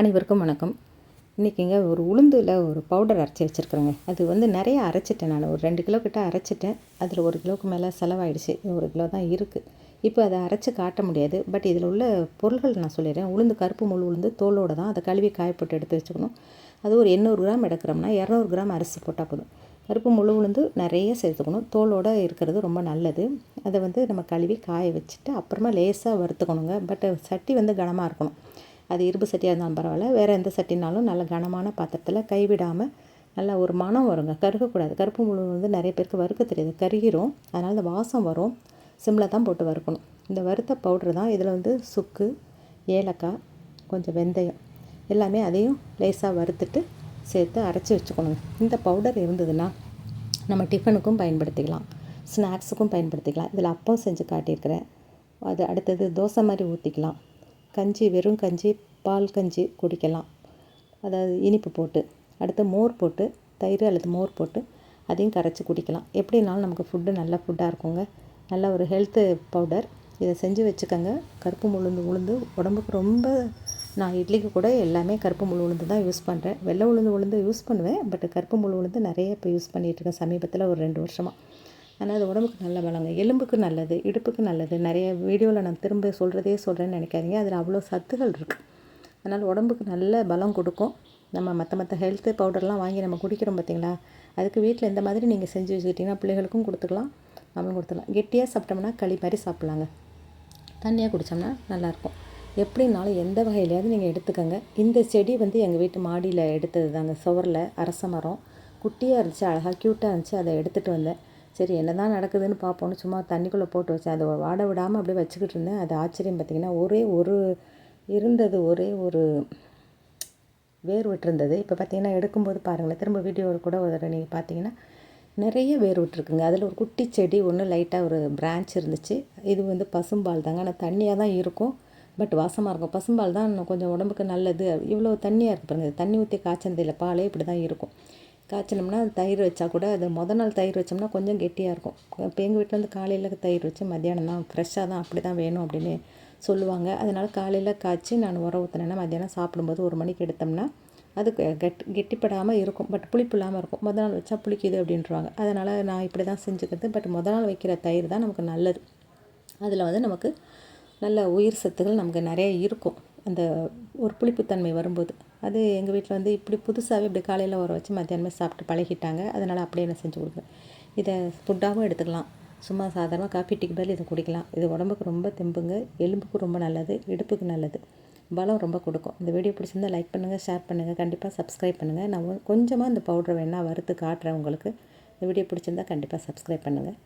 அனைவருக்கும் வணக்கம். இன்றைக்கிங்க ஒரு உளுந்தில் ஒரு பவுடர் அரைச்சி வச்சுருக்குறேங்க. அது வந்து நிறைய அரைச்சிட்டேன் நான். ஒரு ரெண்டு கிலோ கிட்ட அரைச்சிட்டேன். அதில் ஒரு கிலோவுக்கு மேலே செலவாயிடுச்சு. ஒரு கிலோ தான் இருக்குது இப்போ அதை அரைச்சி காட்ட முடியாது. பட் இதில் உள்ள பொருள்கள் நான் சொல்லிடுறேன். உளுந்து கருப்பு முள் உளுந்து தோலோடு தான் அதை கழுவி காயப்போட்டு எடுத்து வச்சுக்கணும். அது ஒரு எண்ணூறு கிராம் எடுக்கிறோம்னா இரநூறு கிராம் அரிசி போட்டால் போதும். கருப்பு முழு உளுந்து நிறைய சேர்த்துக்கணும். தோலோடு இருக்கிறது ரொம்ப நல்லது. அதை வந்து நம்ம கழுவி காய வச்சுட்டு அப்புறமா லேசாக வறுத்துக்கணுங்க. பட் சட்டி வந்து கனமாக இருக்கணும். அது இரும்பு சட்டியாக இருந்தாலும் பரவாயில்ல. வேறு எந்த சட்டினாலும் நல்ல கனமான பாத்திரத்தில் கைவிடாமல் நல்லா ஒரு மனம் வருங்க. கருகக்கூடாது. கருப்பு முழு வந்து நிறைய பேருக்கு வறுக்க தெரியாது. கருகிரும். அதனால் இந்த வாசம் வரும். சிம்மில் தான் போட்டு வறுக்கணும். இந்த வறுத்த பவுட்ரு தான் இதில் வந்து சுக்கு ஏலக்காய் கொஞ்சம் வெந்தயம் எல்லாமே அதையும் லேசாக வறுத்துட்டு சேர்த்து அரைச்சி வச்சுக்கணுங்க. இந்த பவுடர் இருந்ததுன்னா நம்ம டிஃபனுக்கும் பயன்படுத்திக்கலாம். ஸ்நாக்ஸுக்கும் பயன்படுத்திக்கலாம். இதில் அப்பம் செஞ்சு காட்டியிருக்கிறேன். அது அடுத்தது தோசை மாதிரி ஊற்றிக்கலாம் கஞ்சி வெறும் கஞ்சி பால் கஞ்சி குடிக்கலாம். அதாவது இனிப்பு போட்டு அடுத்து மோர் போட்டு தயிர் அல்லது மோர் போட்டு அதையும் கரைச்சி குடிக்கலாம். எப்படினாலும் நமக்கு ஃபுட்டு நல்ல ஃபுட்டாக இருக்குங்க. நல்ல ஒரு ஹெல்த்து பவுடர் இதை செஞ்சு வச்சுக்கோங்க. கருப்பு உளுந்து உளுந்து உடம்புக்கு ரொம்ப நான் இட்லிக்கு கூட எல்லாமே கருப்பு முள் உளுந்து தான் யூஸ் பண்ணுறேன் வெள்ளை உளுந்து உளுந்து யூஸ் பண்ணுவேன். பட் கருப்பு முள் உளுந்து நிறைய இப்போ யூஸ் பண்ணிகிட்ருக்கேன் சமீபத்தில் ஒரு ரெண்டு வருஷமாக ஆனால் அது உடம்புக்கு நல்ல பலங்க. எலும்புக்கு நல்லது இடுப்புக்கு நல்லது. நிறைய வீடியோவில் நான் திரும்ப சொல்கிறதே சொல்கிறேன்னு நினைக்காதீங்க. அதில் அவ்வளோ சத்துகள் இருக்குது அதனால் உடம்புக்கு நல்ல பலம் கொடுக்கும். நம்ம மற்ற மற்ற ஹெல்த்து பவுடர்லாம் வாங்கி நம்ம குடிக்கிறோம் பார்த்திங்களா அதுக்கு வீட்டில் இந்த மாதிரி நீங்கள் செஞ்சு வச்சுக்கிட்டிங்கன்னா பிள்ளைகளுக்கும் கொடுத்துக்கலாம். நம்மளும் கொடுத்துக்கலாம். கெட்டியாக சாப்பிட்டோம்னா களி மாதிரி சாப்பிட்லாங்க. தண்ணியாக குடித்தோம்னா நல்லாயிருக்கும். எப்படின்னாலும் எந்த வகையிலையாவது நீங்கள் எடுத்துக்கோங்க. இந்த செடி வந்து எங்கள் வீட்டு மாடியில் எடுத்தது தாங்க சுவரில் அரச மரம். குட்டியாக இருந்துச்சு அழகாக க்யூட்டாக இருந்துச்சு. அதை எடுத்துகிட்டு வந்தேன். சரி என்ன தான் நடக்குதுன்னு பார்ப்போன்னு சும்மா தண்ணிக்குள்ளே போட்டு வச்சேன் அதை வாட விடாமல் அப்படியே வச்சுக்கிட்டு இருந்தேன். அது ஆச்சரியம் பார்த்திங்கன்னா ஒரே ஒரு இருந்தது ஒரே ஒரு வேர் விட்டுருந்தது இப்போ பார்த்தீங்கன்னா எடுக்கும்போது பாருங்களேன் திரும்ப வீடியோவில் கூட ஒரு நீங்கள் பார்த்தீங்கன்னா நிறைய வேர் விட்டுருக்குங்க. அதில் ஒரு குட்டி செடி ஒன்று லைட்டாக ஒரு பிரான்ச் இருந்துச்சு. இது வந்து பசும்பால் தாங்க. ஆனால் தண்ணியாக தான் இருக்கும். பட் வாசமாக இருக்கும். பசும்பால் தான் கொஞ்சம் உடம்புக்கு நல்லது. இவ்வளோ தண்ணியாக இருக்குது பாருங்கள் தண்ணி ஊற்றி காய்ச்சந்ததில்லை பாலே இப்படி தான் இருக்கும். காய்ச்சினோம்னா தயிர் வச்சா கூட அது மொதல் நாள் தயிர் வச்சோம்னா கொஞ்சம் கெட்டியாக இருக்கும். இப்போ எங்கள் வீட்டில் வந்து காலையில் தயிர் வச்சு மத்தியானம் தான் ஃப்ரெஷ்ஷாக தான் அப்படி தான் வேணும் அப்படின்னு சொல்லுவாங்க. அதனால் காலையில் காய்ச்சி நான் உரம் ஊற்றினேன்னா மத்தியானம் சாப்பிடும்போது ஒரு மணிக்கு எடுத்தோம்னா அது கெட் கெட்டிப்படாமல் இருக்கும். பட் புளிப்பு இல்லாமல் இருக்கும். மொதல் நாள் வச்சா புளிக்குது அப்படின்றாங்க. அதனால் நான் இப்படி தான் செஞ்சுக்கிறது. பட் மொதல் நாள் வைக்கிற தயிர் தான் நமக்கு நல்லது. அதில் வந்து நமக்கு நல்ல உயிர் சத்துகள் நமக்கு நிறைய இருக்கும். அந்த ஒரு புளிப்புத்தன்மை வரும்போது. அது எங்கள் வீட்டில் வந்து இப்படி புதுசாகவே இப்படி காலையில் ஊற வச்சு மத்தியானமே சாப்பிட்டு பழகிட்டாங்க. அதனால் அப்படியே நான் செஞ்சு கொடுப்பேன் இதை ஃபுட்டாகவும் எடுத்துக்கலாம். சும்மா சாதாரணமாக காஃபி டீக்கு பதில் இதை குடிக்கலாம். இது உடம்புக்கு ரொம்ப தெம்புங்க. எலும்புக்கு ரொம்ப நல்லது. இடுப்புக்கு நல்லது. பலம் ரொம்ப கொடுக்கும். இந்த வீடியோ பிடிச்சிருந்தால் லைக் பண்ணுங்கள் ஷேர் பண்ணுங்கள் கண்டிப்பாக சப்ஸ்கிரைப் பண்ணுங்கள் நான் கொஞ்சமாக இந்த பவுடர் வேணால் வறுத்து காட்டுறேன் உங்களுக்கு. இந்த வீடியோ பிடிச்சிருந்தால் கண்டிப்பாக சப்ஸ்கிரைப் பண்ணுங்கள்